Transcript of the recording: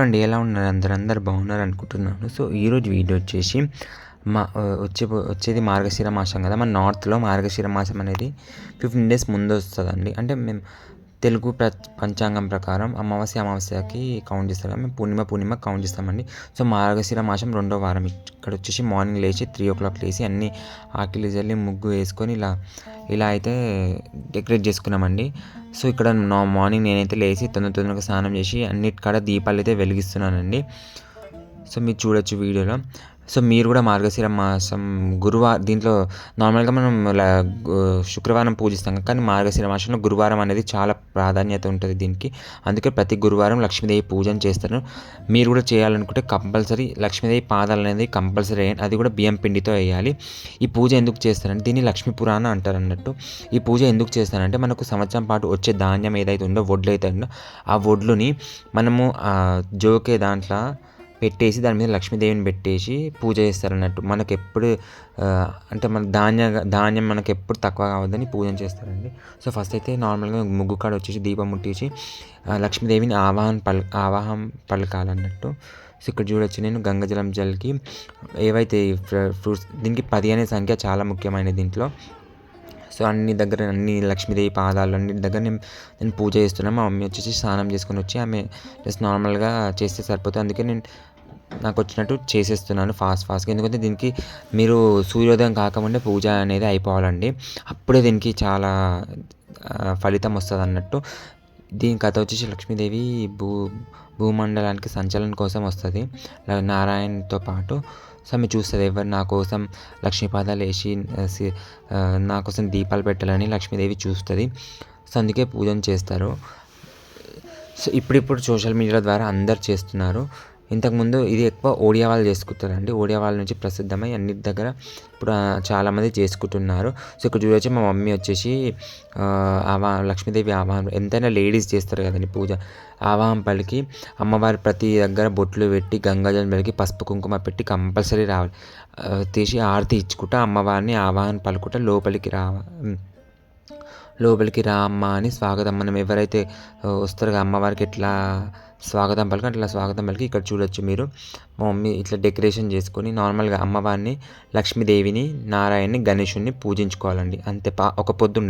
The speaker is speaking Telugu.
అండి ఎలా ఉన్నారు? అందరు అందరు బాగున్నారు అనుకుంటున్నాను. సో ఈరోజు వీడియో వచ్చేసి మా వచ్చే వచ్చేది మార్గశిర మాసం కదా. మన నార్త్లో మార్గశిర మాసం అనేది ఫిఫ్టీన్ డేస్ ముందు వస్తుందండి. అంటే మేము తెలుగు ప్ర పంచాంగం ప్రకారం అమావాస్య అమావాస్యకి కౌంట్ చేస్తారు. మేము పూర్ణిమ పూర్ణిమ కౌంట్ చేస్తామండి. సో మార్గశిర మాసం రెండో వారం. ఇక్కడ వచ్చేసి మార్నింగ్ లేచి త్రీ ఓ క్లాక్ లేచి అన్ని ఆకిలి జల్లి ముగ్గు వేసుకొని ఇలా ఇలా అయితే డెకరేట్ చేసుకున్నామండి. సో ఇక్కడ నా మార్నింగ్ నేనైతే లేచి తొందర తొందరగా స్నానం చేసి అన్నిటికాడ దీపాలు అయితే వెలిగిస్తున్నానండి. సో మీరు చూడొచ్చు వీడియోలో. సో మీరు కూడా మార్గశిర మాసం గురువారం దీంట్లో నార్మల్గా మనం శుక్రవారం పూజిస్తాం కానీ మార్గశిర మాసంలో గురువారం అనేది చాలా ప్రాధాన్యత ఉంటుంది దీనికి. అందుకే ప్రతి గురువారం లక్ష్మీదేవి పూజను చేస్తారు. మీరు కూడా చేయాలనుకుంటే కంపల్సరీ లక్ష్మీదేవి పాదాలు అనేది కంపల్సరీ అది కూడా బియ్యం పిండితో వేయాలి. ఈ పూజ ఎందుకు చేస్తారంటే దీన్ని లక్ష్మీ పురాణ అంటారు అన్నట్టు. ఈ పూజ ఎందుకు చేస్తారంటే మనకు సంవత్సరం పాటు వచ్చే ధాన్యం ఏదైతే ఉందో వడ్లు అయితే ఉందో ఆ వడ్లుని మనము జోకే దాంట్లో పెట్టేసి దాని మీద లక్ష్మీదేవిని పెట్టేసి పూజ చేస్తారు అన్నట్టు మనకు ఎప్పుడు అంటే మన ధాన్య ధాన్యం మనకు ఎప్పుడు తక్కువ కావద్దని పూజ చేస్తారండి. సో ఫస్ట్ అయితే నార్మల్గా ముగ్గు కాడ వచ్చేసి దీపం ముట్టించి లక్ష్మీదేవిని ఆవాహన పల్ ఆవాహం పలకాలన్నట్టు. సో ఇక్కడ చూడొచ్చు నేను గంగజలం జల్కి. ఏవైతే ఫ్రూట్స్ దీనికి పది అనే సంఖ్య చాలా ముఖ్యమైనది దీంట్లో. సో అన్ని దగ్గర అన్ని లక్ష్మీదేవి పాదాలు అన్ని దగ్గర నేను నేను పూజ చేస్తున్నాను మా మమ్మీ వచ్చేసి స్నానం చేసుకొని వచ్చి ఆమె జస్ట్ నార్మల్గా చేస్తే సరిపోతుంది. అందుకే నేను నాకు వచ్చినట్టు చేసేస్తున్నాను ఫాస్ట్ ఫాస్ట్గా. ఎందుకంటే దీనికి మీరు సూర్యోదయం కాకముందే పూజ అనేది అయిపోవాలండి. అప్పుడే దీనికి చాలా ఫలితం వస్తుంది అన్నట్టు దీని కథ వచ్చేసి లక్ష్మీదేవి భూ భూమండలానికి సంచలనం కోసం వస్తుంది. నారాయణతో పాటు సో మీరు చూస్తుంది. ఎవరు నా కోసం లక్ష్మీపాదాలు వేసి నా కోసం దీపాలు పెట్టాలని లక్ష్మీదేవి చూస్తుంది. సో అందుకే పూజను చేస్తారు. సో ఇప్పుడిప్పుడు సోషల్ మీడియా ద్వారా అందరు చేస్తున్నారు. ఇంతకుముందు ఇది ఎక్కువ ఓడియా వాళ్ళు చేసుకుంటారండి. ఓడియా వాళ్ళ నుంచి ప్రసిద్ధమై అన్ని దగ్గర ఇప్పుడు చాలామంది చేసుకుంటున్నారు. సో ఇక్కడ చూడొచ్చు మా మమ్మీ వచ్చేసి ఆవా లక్ష్మీదేవి ఆవాహం ఎంతైనా లేడీస్ చేస్తారు కదండి పూజ. ఆవాహం పలికి అమ్మవారి ప్రతి దగ్గర బొట్లు పెట్టి గంగాజలం పలికి పసుపు కుంకుమ పెట్టి కంపల్సరీ రావాలి. తీసి ఆరతి ఇచ్చుకుంటా అమ్మవారిని ఆవాహన పలుకుంటా లోపలికి రావ లోపలికి రా అమ్మ అని స్వాగతం. మనం ఎవరైతే వస్తారో అమ్మవారికి ఎట్లా స్వాగతం పలికి అట్లా స్వాగతం పలికి ఇక్కడ చూడొచ్చు మీరు. మా మమ్మీ ఇట్లా డెకరేషన్ చేసుకొని నార్మల్గా అమ్మవారిని లక్ష్మీదేవిని నారాయణని గణేషుని పూజించుకోవాలండి. అంతే పా ఒక పొద్దు